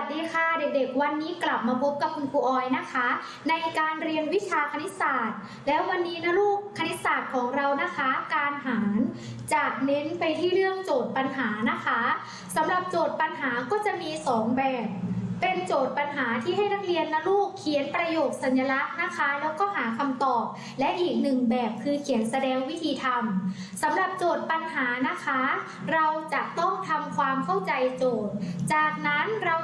สดีค่ะเด็กๆ วันนี้กลับมาพบกับคุณครูออยนะคะ ในการเรียนวิชาคณิตศาสตร์ แล้ววันนี้นะลูกคณิตศาสตร์ของเรานะคะ การหารจะเน้นไปที่เรื่องโจทย์ปัญหานะคะสำหรับโจทย์ปัญหาก็จะมี 2 แบบ เป็นโจทย์ปัญหาที่ให้นักเรียนนะลูกเขียนประโยคสัญลักษณ์นะคะ แล้วก็หาคำตอบ และอีกหนึ่งแบบคือเขียนแสดงวิธีทำสำหรับโจทย์ปัญหานะคะ เราจะต้องทำความเข้าใจโจทย์ จากนั้นเรา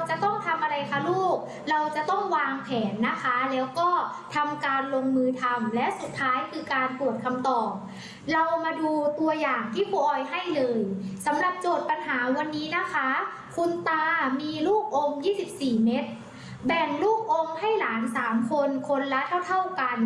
เราจะต้องวางแผนนะคะ แล้วก็ทำการลงมือทำและสุดท้ายคือการตรวจคำตอบ เรามาดูตัวอย่างที่ครูออยให้เลยสำหรับโจทย์ปัญหาวันนี้นะคะ คุณตามีลูกอม 24 เม็ด แบ่งลูกอมให้หลาน3คนคนละเท่าๆกัน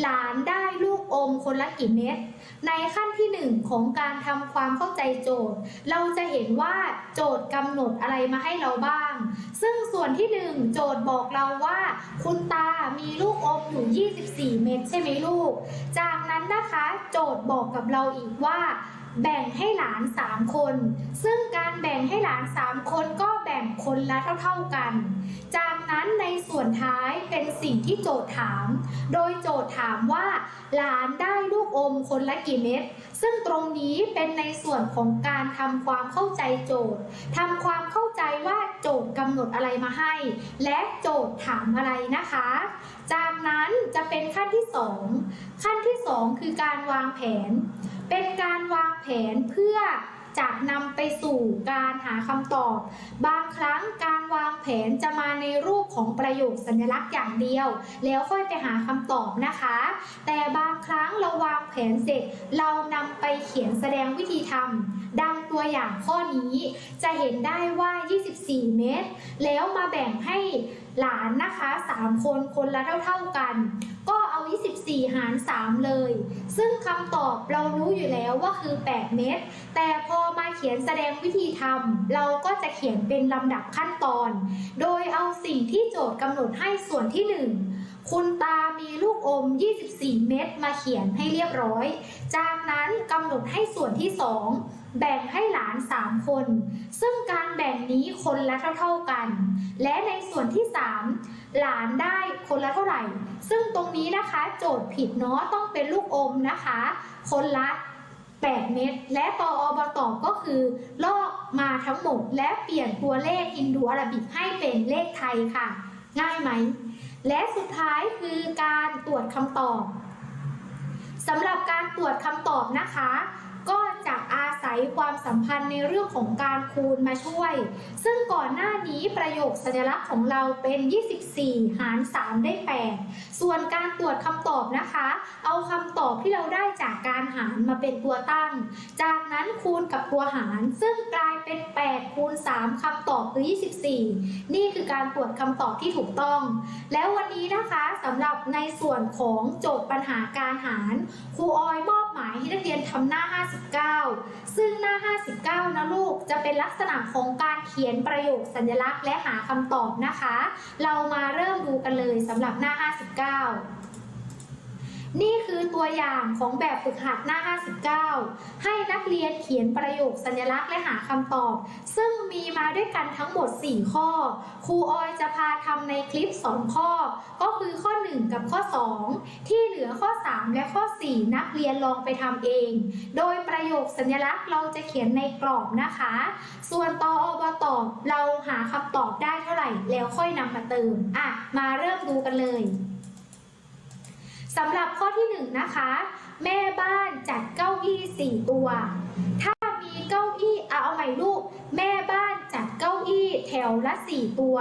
หลานได้ลูกอมคนละกี่เม็ด ในขั้นที่1ของการทำความเข้าใจโจทย์ เราจะเห็นว่าโจทย์กำหนดอะไรมาให้เราบ้าง ซึ่งส่วนที่1โจทย์บอกเราว่า คุณตามีลูกอมอยู่ 24 เม็ดใช่ไหมลูก จากนั้นนะคะ โจทย์บอกกับเราอีกว่า แบ่งให้หลาน3คน ซึ่งการแบ่งให้หลาน3คนก็แบ่งคนละเท่า ๆกัน จากนั้นในส่วนท้ายเป็นสิ่งที่โจทย์ถาม โดยโจทย์ถามว่า หลานได้ลูกอมคนละกี่เม็ด ซึ่งตรงนี้เป็นในส่วนของการทำความเข้าใจโจทย์ทำความเข้าใจว่าโจทย์กำหนดอะไรมาให้ และโจทย์ถามอะไรนะคะ จากนั้นจะเป็นขั้นที่ 2 ขั้นที่ 2 คือการวางแผน เป็นการวางแผนเพื่อจะนำไปสู่การหาคำตอบ บางครั้งการวางแผนจะมาในรูปของประโยคสัญลักษณ์อย่างเดียว แล้วค่อยไปหาคำตอบนะคะ แต่บางครั้งเราวางแผนเสร็จ เรานำไปเขียนแสดงวิธีทำดังตัวอย่างข้อนี้ จะเห็นได้ว่า 24 เมตร แล้วมาแบ่งให้หลานนะคะ 3 คนคนละเท่า ๆกันก็เอา 24 หาร 3 เลย ซึ่งคำตอบเรารู้อยู่แล้วว่าคือ 8 เมตรแต่พอมาเขียนแสดงวิธีทำเราก็จะเขียนเป็นลำดับขั้นตอน โดยเอาสิ่งที่โจทย์กำหนดให้ส่วนที่ 1 คุณตามีลูกอม 24 เม็ดมาเขียนให้เรียบร้อย จากนั้นกำหนดให้ส่วนที่ 2แบ่งให้หลาน 3 คน ซึ่งการแบ่งนี้คนละเท่า ๆกัน และในส่วนที่ 3 หลานได้ คนละเท่าไหร่ ซึ่งตรงนี้นะคะโจทย์ผิดเนาะต้องเป็นลูกอมนะคะ คนละ 8 เม็ดและตออบตอบก็คือ ลอกมาทั้งหมด และเปลี่ยนตัวเลขอินโดอาราบิกให้เป็นเลขไทยค่ะ ง่ายไหม และสุดท้ายคือการตรวจคำตอบสำหรับการตรวจคำตอบนะคะ ก็จะอาศัยความสัมพันธ์ในเรื่องของการคูณมาช่วย ซึ่งก่อนหน้านี้ประโยคสัญลักษณ์ของเราเป็น 24 หาร 3 ได้ 8 ส่วนการตรวจคำตอบนะคะ เอาคำตอบที่เราได้จากการหารมาเป็นตัวตั้ง จากนั้นคูณกับตัวหาร ซึ่งกลายเป็น 8 คูณ 3คำตอบคือ 24 นี่คือการตรวจคำตอบที่ถูกต้อง แล้ววันนี้นะคะสำหรับในส่วนของโจทย์ปัญหาการหารครูออยมอบ ให้นักเรียนทำหน้า 59 ซึ่งหน้า 59 นะลูกจะเป็นลักษณะของการเขียนประโยคสัญลักษณ์และหาคำตอบนะคะ เรามาเริ่มดูกันเลยสำหรับหน้า 59 นี่คือตัวอย่างของแบบฝึกหัดหน้า 59 ให้นักเรียนเขียนประโยคสัญลักษณ์และหาคำตอบ ซึ่งมีมาด้วยกันทั้งหมด 4 ข้อ ครูออยจะพาทำในคลิป 2 ข้อ ก็คือข้อ 1 กับข้อ 2 ที่เหลือข้อ 3 และข้อ 4 นักเรียนลองไปทำเอง โดยประโยคสัญลักษณ์เราจะเขียนในกรอบนะคะ ส่วนตออบตอบเราหาคำตอบได้เท่าไหร่ แล้วค่อยนำมาเติม อะ มาเริ่มดูกันเลย สำหรับข้อที่1นนะคะ แม่บ้านจัดเก้าอี้4ตัว ถ้ามีเก้าอี้เอาเอาใหม่ลูก แม่บ้านจัดเก้าอี้แถวละ 4 ตัว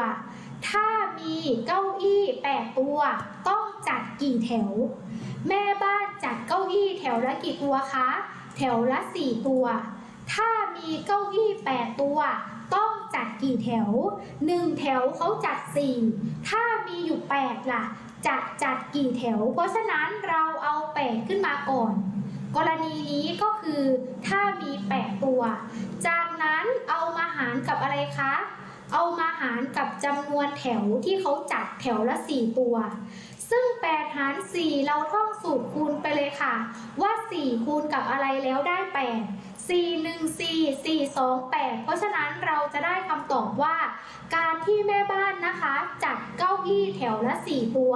ถ้ามีเก้าอี้8ตัว ต้องจัดกี่แถว แม่บ้านจัดเก้าอี้แถวละกี่ตัวคะ แถวละ 4 ตัว ถ้ามีเก้าอี้8ตัวต้องจัดกี่แถว 1 แถวเขาจัด 4 ถ้ามีอยู่ 8 ล่ะ จะจัดกี่แถว เพราะฉะนั้นเราเอา8ขึ้นมาก่อน กรณีนี้ก็คือถ้ามี8ตัว จากนั้นเอามาหารกับอะไรคะ เอามาหารกับจำนวนแถวที่เขาจัดแถวละ4ตัว ซึ่ง8หาร4เราท่องสูตรคูณไปเลยค่ะ ว่า4คูณกับอะไรแล้วได้ 414 428 เพราะฉะนั้นเราจะได้คำตอบว่า การที่แม่บ้านนะคะจัดเก้าอี้แถวละ 4 ตัว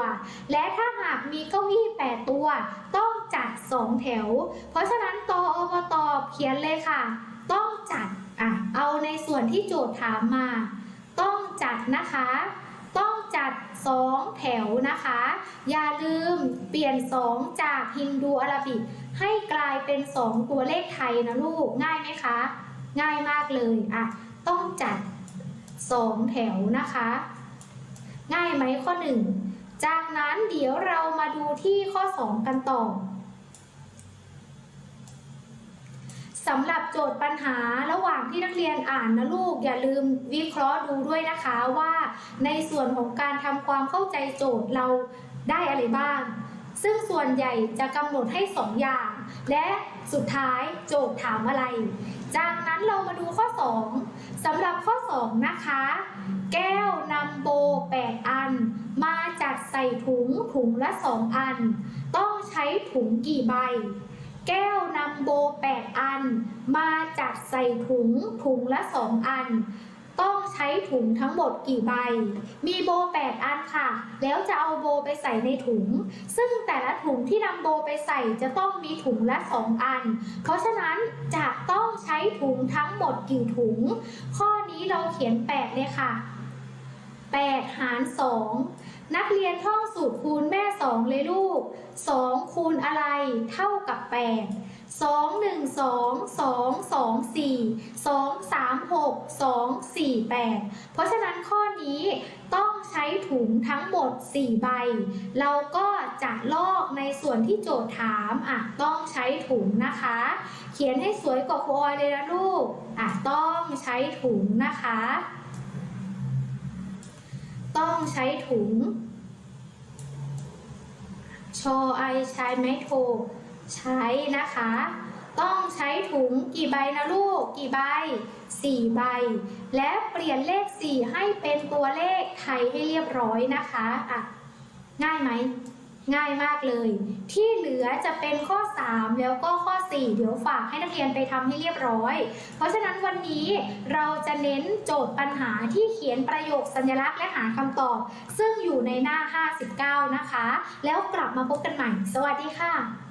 และถ้าหากมีเก้าอี้ 8 ตัว ต้องจัด 2 แถว เพราะฉะนั้นตออบตอบเขียนเลยค่ะ ต้องจัดอะเอาในส่วนที่โจทย์ถามมา ต้องจัดนะคะ ด 2 แถวนะคะ อย่าลืมเปลี่ยน 2 จากฮินดูอาราบิกให้กลายเป็น 2 ตัวเลขไทยนะลูกง่ายไหมคะ ง่ายมากเลยอะต้องจัด 2 แถวนะคะ ง่ายไหมข้อ 1 จากนั้นเดี๋ยวเรามาดูที่ข้อ 2 กันต่อ สำหรับโจทย์ปัญหาระหว่างที่นักเรียนอ่านนะลูก อย่าลืมวิเคราะห์ดูด้วยนะคะว่าในส่วนของการทำความเข้าใจโจทย์เราได้อะไรบ้าง ซึ่งส่วนใหญ่จะกำหนดให้2อย่าง และสุดท้ายโจทย์ถามอะไร จากนั้นเรามาดูข้อ 2สำหรับข้อ 2 นะคะ แก้วนำโบ 8 อัน มาจัดใส่ถุงถุงละ 2 อัน ต้องใช้ถุงกี่ใบ แก้วนำโบ 8 อัน มาจัดใส่ถุงถุงละ 2 อัน ต้องใช้ถุงทั้งหมดกี่ใบ มีโบ 8 อันค่ะ แล้วจะเอาโบไปใส่ในถุง ซึ่งแต่ละถุงที่นำโบไปใส่จะต้องมีถุงละ 2 อัน เพราะฉะนั้นจะต้องใช้ถุงทั้งหมดกี่ถุง ข้อนี้เราเขียน 8 เลยค่ะ 8 หาร 2 นักเรียนท่องสูตรคูณแม่ 2 เลยลูก 2 คูณอะไรเท่ากับ 8 2 1 2 2 2 4 2 3 6 2 4 8 เพราะฉะนั้นข้อนี้ต้องใช้ถุงทั้งหมด 4 ใบ เราก็จะลอกในส่วนที่โจทย์ถามอะต้องใช้ถุงนะคะ เขียนให้สวยกว่าครูออยเลยนะลูกอะต้องใช้ถุงนะคะ ต้องใช้ถุง ชอไอใช้ไหมโท ใช้นะคะ ต้องใช้ถุงกี่ใบนะลูก กี่ใบสี่ใบ และเปลี่ยนเลขสี่ให้เป็นตัวเลขไทยให้เรียบร้อยนะคะอะง่ายไหม ง่ายมากเลย ที่เหลือจะเป็นข้อ 3 แล้วก็ข้อ 4 เดี๋ยวฝากให้นักเรียนไปทำให้เรียบร้อย เพราะฉะนั้นวันนี้เราจะเน้นโจทย์ปัญหาที่เขียนประโยคสัญลักษณ์และหาคำตอบ ซึ่งอยู่ในหน้า 59 นะคะ แล้วกลับมาพบกันใหม่ สวัสดีค่ะ